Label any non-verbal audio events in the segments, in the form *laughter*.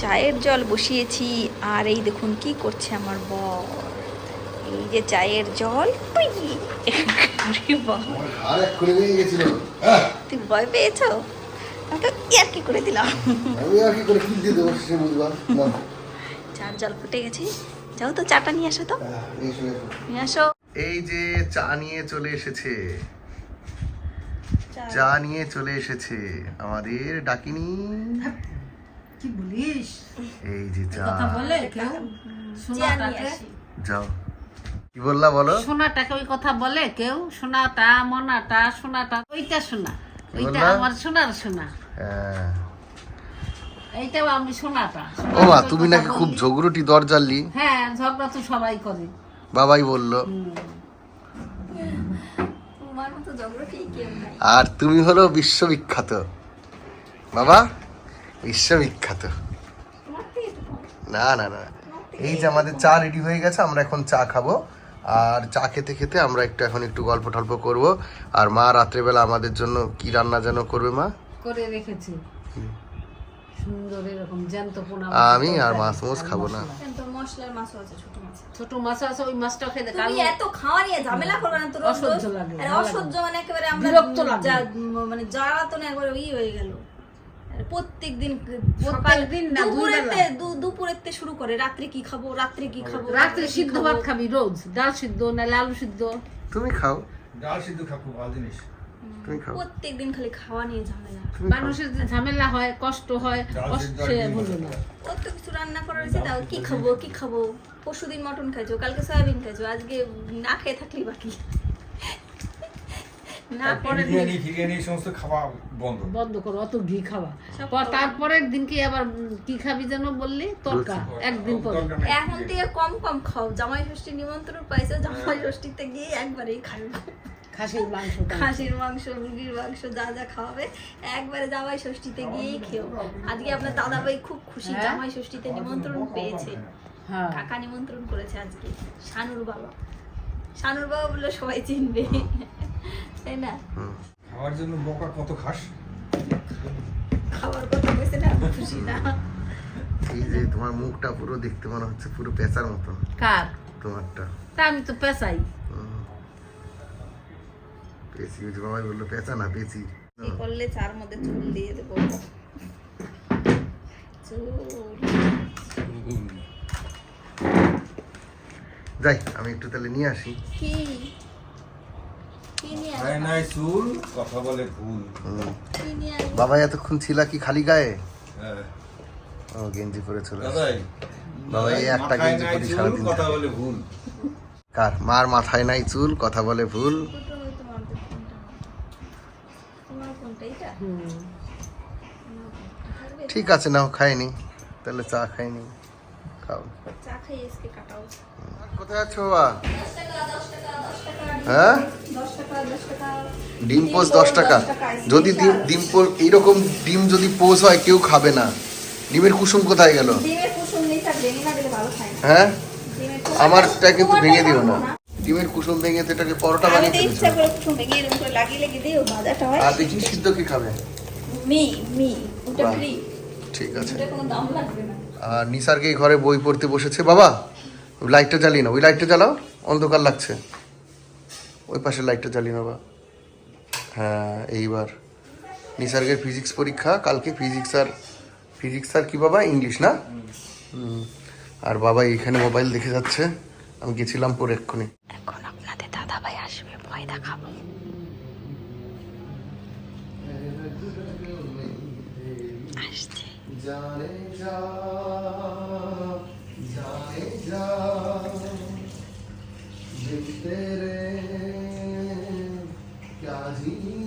চায়ের জল বসিয়েছি আর এই দেখুন কি করছে আমার বর। এই যে চায়ের জল তুই ভয় পেয়েছ? কি করে দিলাম? আর কি করে না। চার জল ফুটে গেছে। যাও তো চাটা নিয়ে আসো তো। এসো নিয়ে আসো। এই যে চা নিয়ে চলে এসেছে। চা নিয়ে চলে এসেছে আমাদের ডাকিনি। কি বলিস? এই যে কথা বলে কেউ সোনাটাকে যাও। কি বললা বলো? সোনাটাকে ওই কথা বলে কেউ? সোনাটা মনাটা সোনাটা ওইটা সোনা। ওইটা আমার সোনার সোনা। হ্যাঁ। এইটাও আমি সোনাটা। ও মা তুমি নাকি। খুব ঝগড়ুটি দরজালি হ্যাঁ ঝগড়া তো সবাই করে। বাবাই বলল। আর তুমি হলো বিশ্ববিখ্যাত। বাবা? বিশ্ববিখ্যাত। না না না। এই যে আমাদের চা রেডি হয়ে গেছে আমরা এখন চা খাব। আর চা খেতে খেতে আমরা একটু এখন একটু গল্প টল্প করব। আর মা রাত্রেবেলা আমাদের জন্য কি রান্না যেন করবে মা? করে রেখেছি। সুন্দর এরকম জ্যান্ত পোনা। আমি আর মাছ মোছ খাব না। কিন্তু মশলার মাছও আছে ছোট মাছ ছোট মাছ আছে ওই মাছটা খেতে তুমি এত খাওয়া নিয়ে ঝামেলা করবে না তো অসহ্য লাগে, আরে অসহ্য মানে একেবারে আমরা বিরক্ত লাগে। মানে যারা একবারে ই হয়ে গেল। প্রত্যেক দিন দিন দুপুরেতে দুপুরেতে শুরু করে রাত্রে কি খাব রাত্রে কি খাব রাত্রে সিদ্ধ ভাত খাবি রোজ ডাল সিদ্ধ আলু সিদ্ধ? তুমি খাও। ডাল সিদ্ধ খা খুব ভালো জিনিস। প্রত্যেক দিন খালি খাওয়া নিয়ে ঝামেলা। মানুষের যে ঝামেলা হয় কষ্ট হয় কষ্ট। না। কত কিছু রান্না করা হয়েছে তাও কি খাব কি খাব? পরশুদিন মটন খাইছো কালকে সয়াবিন খাইছো আজকে না খেয়ে থাকলি বাকি। না পরে বিরিয়ানি ফিরিয়ানি সমস্ত খাওয়া বন্ধ। বন্ধ করো অত ঘি খাওয়া। পর তারপরের দিনকে আবার কি খাবি যেন বললি? তরকা একদিন পরে। এখন থেকে কম কম খাও জামাই ষষ্ঠী নিমন্ত্রণ পাইছো জামাই ষষ্ঠীতে গিয়ে একবারেই খাবে খাসির মাংস খাসির মাংস মুরগির মাংস যা যা খাওয়াবে একবারে জামাই ষষ্ঠীতে গিয়েই খেও। আজকে আপনার দাদা ভাই খুব খুশি হ্যাঁ? জামাই ষষ্ঠীতে নিমন্ত্রণ পেয়েছে। হ্যাঁ। কাকা নিমন্ত্রণ করেছে আজকে শানুর বাবা। শানুর বাবা বললে সবাই চিনবে। তাই না। খাওয়ার জন্য বকা কত খাস? খাবার কথা কইছে না খুশি না। এই যে তোমার মুখটা পুরো দেখতে মনে হচ্ছে পুরো পেঁচার মতন। কার? তোমারটা। তা আমি তো হুম। পেঁচি ওই বলল পেঁচা না পেঁচি। কি করলে চার মধ্যে চুল দিয়ে দেবো? চুল। যাই আমি একটু তাহলে নিয়ে আসি। কি কি নিয়ে নাই আসবা? নাই চুল কথা বলে ভুল? বাবা এতক্ষণ ছিল কি খালি গায়ে? হ্যাঁ। ও গেঞ্জি পরে চলে। বাবা, এই একটা গেঞ্জি পরি সারাদিন কথা বলে ভুল। কার? মার মাথায় নাই চুল কথা বলে ভুল? ঠিক আছে নাও খাইনি। তাহলে চা খাইনি। খাও। চা খাই কোথায় আছো হ্যাঁ? ডিম পোজ দশ টাকা। যদি ডিম ডিম এইরকম ডিম যদি পোজ হয় কেউ খাবে না। ডিমের কুসুম কোথায় গেল? হ্যাঁ? আমারটা কিন্তু ভেঙে দিও না। ডিমের কুসুম ভেঙে তো এটাকে পরোটা বানিয়ে ফেলেছো ইচ্ছা করে কুসুম ভেঙে এরকম করে লাগিয়ে লেগে দিও ভাজাটা আর দেখি সিদ্ধ কি খাবে? মি মি ওটা ফ্রি ঠিক আছে। ওটা কোনো দাম লাগবে না। আর নিসারকে ঘরে বই পড়তে বসেছে? বাবা লাইটটা জ্বালিয়ে না ওই লাইটটা জ্বালাও অন্ধকার লাগছে। ওই পাশে লাইটটা জ্বালিয়ে নেবা। হ্যাঁ এইবার। নিসার্গের ফিজিক্স পরীক্ষা কালকে ফিজিক্স আর ফিজিক্স আর কি বাবা? ইংলিশ না? আর বাবা এখানে মোবাইল দেখে যাচ্ছে। আমি গেছিলাম পরে এক্ষুনি। এখন আপনাদের দাদা ভাই আসবে ভয় দেখাবো। জানে যা জানে যা يعزينا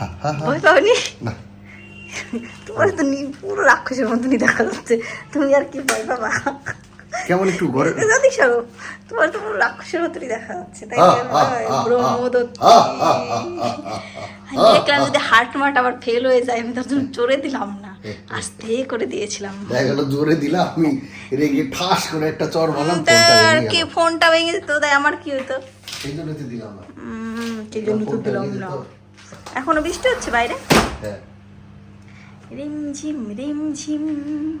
Ha ha ha. Bos ni. Nah. তোমার তো পুরো রাক্ষসের মতনই দেখা যাচ্ছে। তুমি আর কি ভয় পাবা? কেমন একটু ঘরে জানি সব তোমার তো পুরো রাক্ষসের মতনই দেখা যাচ্ছে তাই ব্রহ্মদত্ত। দেখলাম যদি হার্ট মার্ট আবার ফেল হয়ে যায় আমি তার জন্য জোরে দিলাম না। আস্তে করে দিয়েছিলাম। দেখা জোরে দিলাম আমি রেগে ঠাস করে একটা চর মারলাম কি ফোনটা ভেঙে যেত তাই আমার কি হতো সেই জন্য তো দিলাম না। উম, সেই জন্য তো দিলাম না। এখনও বৃষ্টি হচ্ছে বাইরে? হ্যাঁ। रिम झिम रिम झिम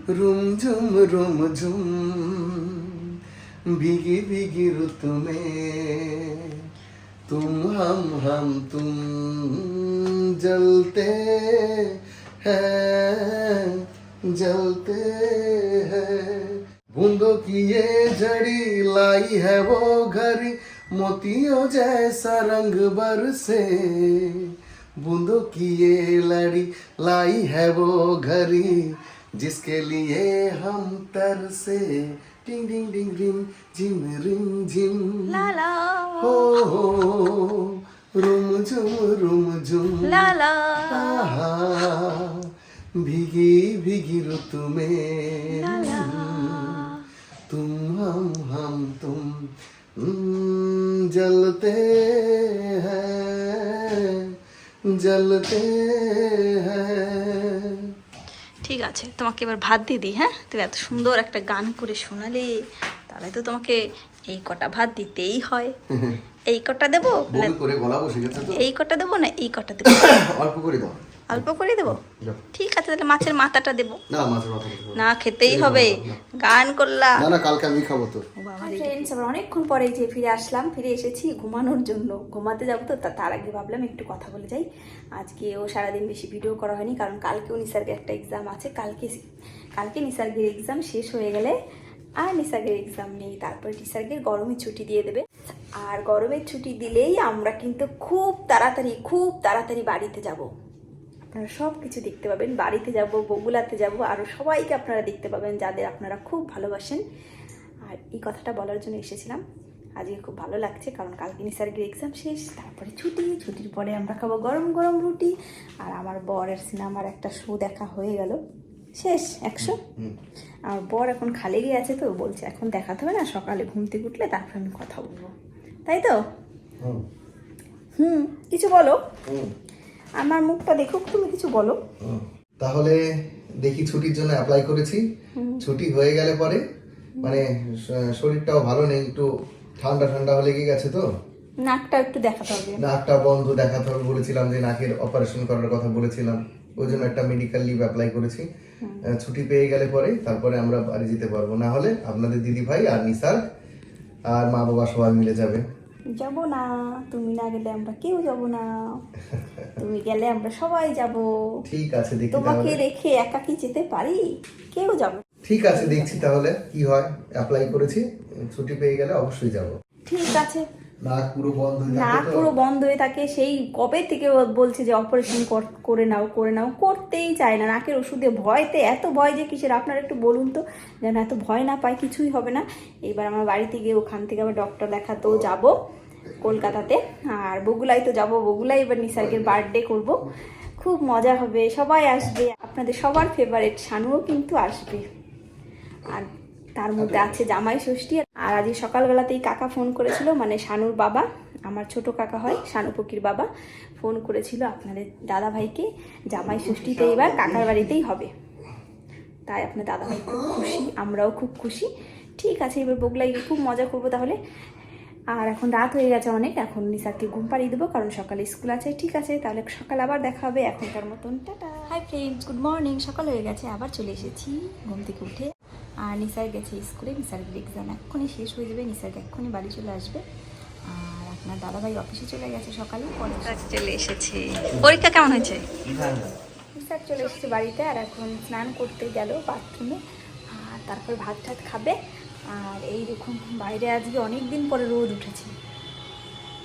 रुम झुम रुम झुम भीगी भीगी ऋतु में तुम हम हम तुम जलते हैं जलते हैं बूंदों की ये झड़ी लाई है वो घड़ी मोतियों जैसा रंग बरसे बूंदों की ये लड़ी लाई है वो घड़ी जिसके लिए हम तरसे डिंग डिंग डिंग रिम झिम रिम झिम। लाला हो हो रुम झुम रुम झुम। लाला भीगी भीगी ऋतु में। तुम हम हम तुम जलते हैं। জলতে ঠিক আছে তোমাকে এবার ভাত দিয়ে দিই হ্যাঁ? তুমি এত সুন্দর একটা গান করে শোনালে তাহলে তো তোমাকে এই কটা ভাত দিতেই হয়। এই কটা দেবো? এই কটা দেবো না এই কটা দেবো? *coughs* অল্প করে দাও। অল্প করে দেবো? ঠিক আছে তাহলে মাছের মাথাটা দেবো। না খেতেই হবে। গান করলা না কালকে আমি খাব তো ফ্রেন্ডস আবার অনেকক্ষণ পরে যে ফিরে আসলাম, ফিরে এসেছি ঘুমানোর জন্য। ঘুমাতে যাব তো, তা- তার আগে ভাবলাম একটু কথা বলে যাই। আজকে ও সারাদিন বেশি ভিডিও করা হয়নি, কারণ কালকেও নিসার্গের একটা এক্সাম আছে, কালকে কালকে নিসার্গের এক্সাম শেষ হয়ে গেলে আর নিসার্গের এক্সাম নেই, তারপরে নিসার্গের গরমের ছুটি দিয়ে দেবে। আর গরমের ছুটি দিলেই আমরা কিন্তু খুব তাড়াতাড়ি খুব তাড়াতাড়ি বাড়িতে যাব। আপনারা সব কিছু দেখতে পাবেন, বাড়িতে যাব, বগুলাতে যাব আরও সবাইকে আপনারা দেখতে পাবেন, যাদের আপনারা খুব ভালোবাসেন। আর এই কথাটা বলার জন্য এসেছিলাম। আজকে খুব ভালো লাগছে কারণ কালকে নিসার্গের এক্সাম শেষ তারপরে ছুটি ছুটির পরে আমরা খাব গরম গরম রুটি আর আমার বরের সিনেমার একটা শো দেখা হয়ে গেল। শেষ একশো। আমার বর এখন খালে গিয়ে আছে তো বলছে এখন দেখাতে হবে না সকালে ঘুম থেকে উঠলে তারপর আমি কথা বলব। তাই তো? হুম, হুম কিছু বলো? আমার মুখটা দেখুক তুমি কিছু বলো। তাহলে দেখি ছুটির জন্য অ্যাপ্লাই করেছি। ছুটি হয়ে গেলে পরে মানে শরীরটাও ভালো নেই একটু ঠান্ডা ঠান্ডা লেগে গেছে তো? নাকটা একটু দেখাতে হবে। নাকটা বন্ধ দেখাতে হবে বলেছিলাম যে নাকের অপারেশন করার কথা বলেছিলাম। ওই জন্য একটা মেডিকেল লিভ অ্যাপ্লাই করেছি। ছুটি পেয়ে গেলে পরে তারপরে আমরা বাড়ি যেতে পারব। না হলে আপনাদের দিদি ভাই আর নিসার আর মা বাবা সবাই মিলে যাবে। যাব না তুমি না গেলে আমরা কেউ যাব না। তুমি গেলে আমরা সবাই যাব। ঠিক আছে দেখি তোমাকে রেখে একা কি যেতে পারি? কেউ যাবে। ঠিক আছে দেখছি তাহলে কি হয়। অ্যাপ্লাই করেছি ছুটি পেয়ে গেলে অবশ্যই যাব। ঠিক আছে। নাক পুরো বন্ধ হয়ে নাক পুরো বন্ধ হয়ে থাকে সেই কবে থেকে বলছে যে অপারেশন করে নাও করে নাও করতেই চায় না। নাকের ওষুধে ভয়তে এত ভয় যে কিসের? আপনারা একটু বলুন তো যেন এত ভয় না পায় কিছুই হবে না। এবার আমার বাড়িতে গিয়ে ওখান থেকে আবার ডক্টর দেখাতেও যাব কলকাতাতে। আর বগুলাই তো যাব বগুলাই এবার নিসার্গের বার্থডে করব। খুব মজা হবে সবাই আসবে। আপনাদের সবার ফেভারিট শানুও কিন্তু আসবে। আর তার মধ্যে আছে জামাই ষষ্ঠী। আর আজকে সকালবেলাতেই কাকা ফোন করেছিল মানে শানুর বাবা আমার ছোট কাকা হয় শানু পকির বাবা ফোন করেছিল আপনাদের দাদা ভাইকে জামাই ষষ্ঠীতে এবার কাকার বাড়িতেই হবে। তাই আপনার দাদা ভাই খুব খুশি আমরাও খুব খুশি। ঠিক আছে এবার বগলাই গিয়ে খুব মজা করব তাহলে। আর এখন রাত হয়ে গেছে অনেক এখন নিসারকে ঘুম পাড়িয়ে দেবো কারণ সকালে স্কুল আছে। ঠিক আছে তাহলে সকাল আবার দেখা হবে এখনকার মতন। Tata. Hi friends good morning সকাল হয়ে গেছে আবার চলে এসেছি। ঘুম থেকে উঠে। আর নিসার গেছে স্কুলে নিসার এক্সাম এক্ষুনি শেষ হয়ে যাবে নিসার এক্ষুনি বাড়ি চলে আসবে। আর আপনার দাদাভাই অফিসে চলে গেছে সকালে চলে এসেছে। পরীক্ষা কেমন হয়েছে? নিসার চলে এসেছে বাড়িতে আর এখন স্নান করতে গেল বাথরুমে আর তারপর ভাত টাত খাবে। আর এই দেখুন বাইরে আজকে অনেক দিন পরে রোদ উঠেছে।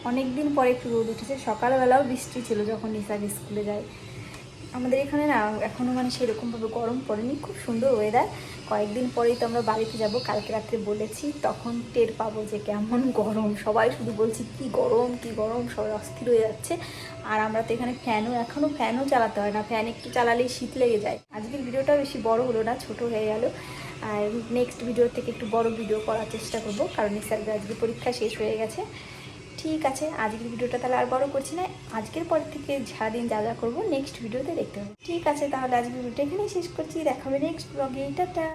অনেক দিন পরে একটু রোদ উঠেছে। সকালবেলাও বৃষ্টি ছিল যখন নিসার স্কুলে যায়। আমাদের এখানে না এখনও মানে সেরকমভাবে গরম পড়েনি, খুব সুন্দর ওয়েদার কয়েকদিন পরেই তো আমরা বাড়িতে যাব, কালকে রাত্রে বলেছি, তখন টের পাবো যে কেমন গরম। সবাই শুধু বলছি, কি গরম কি গরম সবাই অস্থির হয়ে যাচ্ছে। আর আমরা তো এখানে ফ্যানও এখনও ফ্যানও চালাতে হয় না। ফ্যান একটু চালালেই শীত লেগে যায়। আজকের ভিডিওটা বেশি বড় হলো না, ছোট হয়ে গেল। আর নেক্সট ভিডিও থেকে একটু বড় ভিডিও করার চেষ্টা করব, কারণ নিসার্গের আজকে পরীক্ষা শেষ হয়ে গেছে। ঠিক আছে, আজকের ভিডিওটা তাহলে আর বড় করছি না। আজকের পর থেকে সারাদিন যা যা করব নেক্সট ভিডিওতে দেখতে হবে। ঠিক আছে, তাহলে আজকের ভিডিওটা এখানেই শেষ করছি দেখাবে নেক্সট ব্লগে টাটা!